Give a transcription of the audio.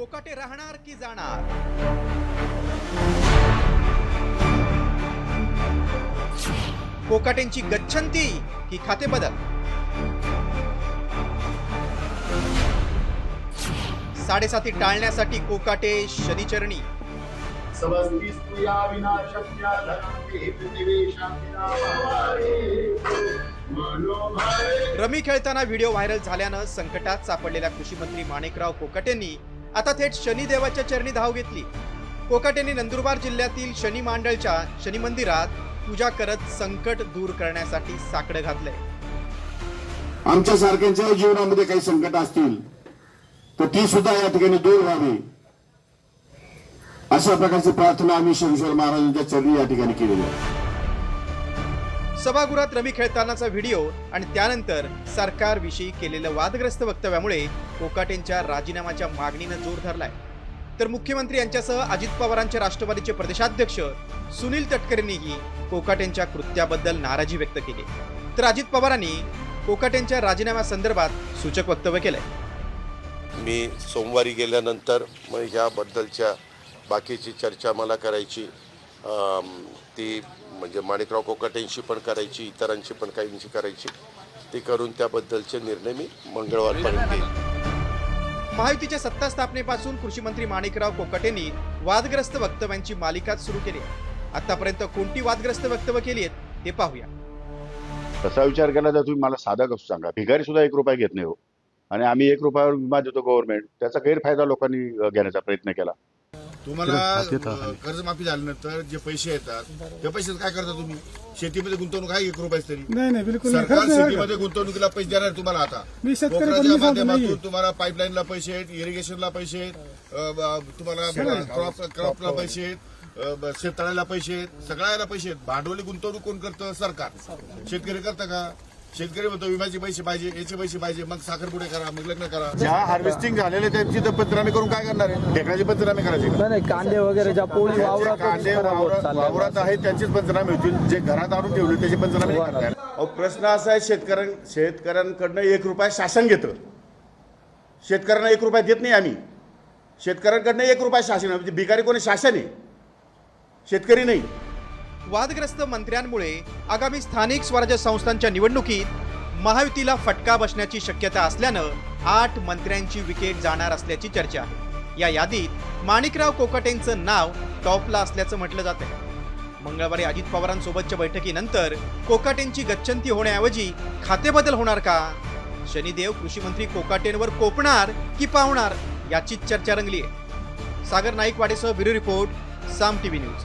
कोकाटे राहणार की जाणार? कोकाटेंची गच्छंती की खाते बदल? साडेसाती टाळण्यासाठी कोकाटे शनिचरणी. रमी खेळताना व्हिडिओ व्हायरल झाल्यानं संकटात सापडलेल्या कृषी मंत्री माणिकराव कोकाटेंनी आता थेट शनिदेवाच्या चरणी धाव घेतली. कोकाटेंनी नंदुरबार जिल्ह्यातील शनी मांडळच्या शनी मंदिरात पूजा करत संकट दूर करण्यासाठी साकडं घातलंय. आमच्या सारख्यांच्या जीवनामध्ये काही संकट असतील तर ती सुद्धा या ठिकाणी दूर व्हावी. अशा प्रकारची प्रार्थना आम्ही शंकर महाराजांच्या चरणी या ठिकाणी केलेली आहे. सभागृहात रमी खेळतानाचा व्हिडिओ आणि त्यानंतर सरकारविषयी केलेलं वादग्रस्त वक्तव्यामुळे कोकाटेंच्या राजीनाम्याच्या मागणीनं जोर धरलाय. तर मुख्यमंत्री यांच्यासह अजित पवारांचे राष्ट्रवादीचे प्रदेशाध्यक्ष सुनील तटकरेंनीही कोकाटेंच्या कृत्याबद्दल नाराजी व्यक्त केली. तर अजित पवारांनी कोकाटेंच्या राजीनाम्यासंदर्भात सूचक वक्तव्य केलंय. मी सोमवारी गेल्यानंतर मग ह्याबद्दलच्या बाकीची चर्चा मला करायची ती म्हणजे माणिकराव कोकाटेंशी पण करायची इतरांशी पण काहींशी करायची ती करून त्याबद्दलचे निर्णय मी मंगळवारपर्यंत घेईन. महायुतीच्या सत्ता स्थापनेपासून कृषी मंत्री माणिकराव कोकाटेंनी वादग्रस्त वक्तव्यांची मालिकाच सुरू केली आहे. आतापर्यंत कोणती वादग्रस्त वक्तव्य केली आहेत ते पाहूया. तसा विचार केला तर तुम्ही मला साधा कसं सांगा. भिकारी सुद्धा एक रुपया घेत नाही हो. आणि आम्ही एक रुपयावर विमा देतो गव्हर्नमेंट त्याचा गैरफायदा लोकांनी घेण्याचा प्रयत्न केला. तुम्हाला कर्जमाफी झाल्यानंतर जे पैसे येतात त्या पैशात काय करता तुम्ही? शेतीमध्ये गुंतवणूक आहे एक रुपयाच तरी. नाही नाही बिलकुल नाही. सरकार खरंच शेतीमध्ये गुंतवणुकीला पैसे देणार तुम्हाला आता. मी शेतकरी सांगतो माध्यमातून नाहीये. तुम्हाला पाईपलाईनला पैसे आहेत इरिगेशनला पैसे आहेत अ, ब- तुम्हाला क्रॉप क्रॉपला पैसे आहेत अ, ब- शेततळ्याला पैसे आहेत सगळ्याला पैसे आहेत. भांडवली गुंतवणूक कोण करतं? सरकार. शेतकरी करतं का? शेतकरी म्हणतो विम्याचे पैसे पाहिजे याचे पैसे पाहिजे मग साखरपुडे करा मग लग्न करा. ज्या हार्वेस्टिंग झालेले त्यांची तर पंचनामे करून काय करणार आहे? ढेकळाची पंचनामे करायची का? नाही नाही कांदे वगैरे ज्या पोळी जे वावरात कांदे वावरात आहेत त्यांचीच पंचनामे होतील. जे घरात आणून ठेवले त्याचे पंचनामे नाही करता येणार. अहो, प्रश्न असा आहे शेतकऱ्यां शेतकऱ्यांकडनं एक रुपया शासन घेतं. शेतकऱ्यांना एक रुपया देत नाही आम्ही. शेतकऱ्यांकडनं एक रुपया शासन. म्हणजे भिकारी कोणी शासन आहे? शेतकरी नाही. वादग्रस्त मंत्र्यांमुळे आगामी स्थानिक स्वराज्य संस्थांच्या निवडणुकीत महायुतीला फटका बसण्याची शक्यता असल्यानं आठ मंत्र्यांची विकेट जाणार असल्याची चर्चा आहे. या यादीत माणिकराव कोकाटेंचं नाव टॉपला असल्याचं म्हटलं जात आहे मंगळवारी अजित पवारांसोबतच्या बैठकीनंतर कोकाटेंची गच्छंती होण्याऐवजी खातेबदल होणार का? शनिदेव कृषी मंत्री कोकाटेंवर कोपणार की पावणार याचीच चर्चा रंगली आहे Sagar नाईकवाडेसह bureau report Saam TV news.